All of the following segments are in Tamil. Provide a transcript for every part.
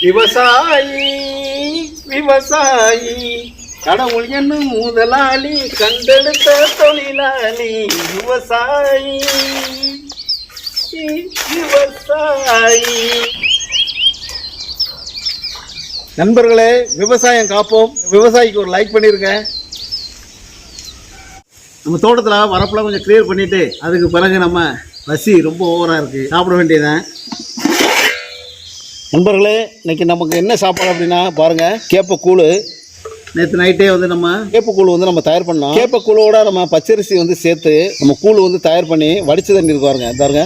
விவசாயி விவசாயி. கடவுள் என்னும் முதலாளி கண்டெடுத்த தொழிலாளி விவசாயி. விவசாயி. நண்பர்களே விவசாயம் காப்போம். விவசாயிக்கு ஒரு லைக் பண்ணியிருக்கேன் நம்ம தோட்டத்தில் வரப்பெல்லாம் கொஞ்சம் கிளியர் பண்ணிவிட்டு அதுக்கு பிறகு நம்ம பசி ரொம்ப ஓவராக இருக்குது சாப்பிட வேண்டியதான் நண்பர்களே இன்னைக்கு நமக்கு என்ன சாப்பாடு அப்படின்னா பாருங்கள் கேப்பக்கூழ். நேற்று நைட்டே வந்து நம்ம கேப்பக்கூழ் வந்து நம்ம தயார் பண்ணோம். கேப்பக்கூழோட நம்ம பச்சரிசி வந்து சேர்த்து நம்ம கூழ் வந்து தயார் பண்ணி வடிச்ச தண்ணி இருக்கு பாருங்க பாருங்க.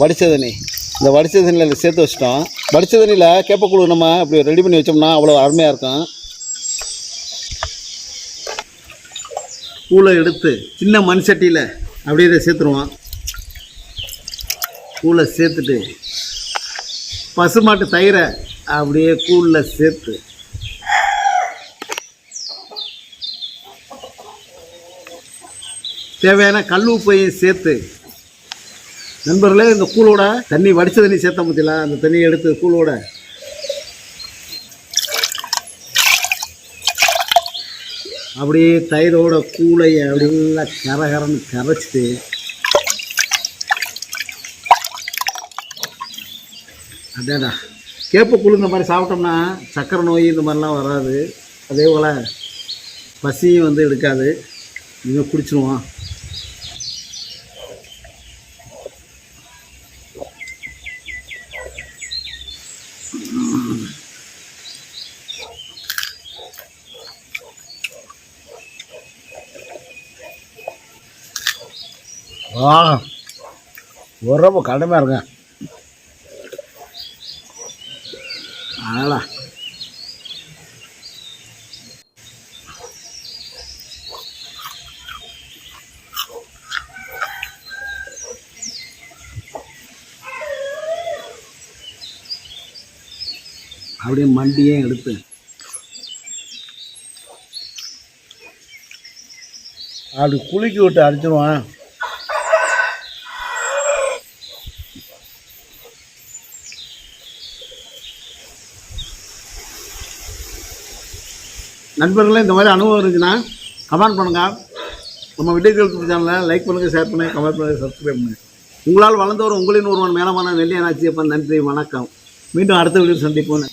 வடிச்ச தண்ணி இந்த வடிச்ச தண்ணியில் சேர்த்து வச்சிட்டோம். வடிச்ச தண்ணியில் கேப்பக்கூழ் நம்ம அப்படி ரெடி பண்ணி வச்சோம்னா அவ்வளோ அருமையாக இருக்கும். கூழை எடுத்து சின்ன மண் சட்டியில் அப்படியே சேர்த்துருவோம். கூழை சேர்த்துட்டு பசுமாட்டு தயிரை அப்படியே கூழில் சேர்த்து. தேவையான கல் உப்பையும் சேர்த்து. நண்பர்களே இந்த கூழோட தண்ணி வடித்த தண்ணி சேர்த்த பற்றில அந்த தண்ணியை எடுத்து கூழோட அப்படியே தயிரோட கூழையை அப்படி நல்லா கரகரன்னு கரைச்சிட்டு அதேடா கேப்பக்கூழ் இந்த மாதிரி சாப்பிட்டோம்னா சக்கரை நோய் இந்த மாதிரிலாம் வராது. அதே போல் பசியும் வந்து எடுக்காது. நீங்கள் குடிச்சிருவோம். ஆ உறவு கடமையாக இருக்கேன். அதனால் அப்படியே மண்டியே எடுத்து. அப்படி குலுக்கி விட்டு அடிச்சிருவான். நண்பர்களே இந்த மாதிரி அனுபவம் இருக்குன்னா கமெண்ட் பண்ணுங்கள் நம்ம விடுதல் சேனலில் லைக் பண்ணுங்கள் ஷேர் பண்ணுங்கள் கமெண்ட் பண்ணுங்கள் சப்ஸ்கிரைப் பண்ணுங்கள் உங்களால் வளர்ந்தவர் உங்களின் ஒருவன் மேலமான நெல்லியனாச்சியப்பன் நன்றி வணக்கம். மீண்டும் அடுத்த வீடியோ சந்திப்போம்.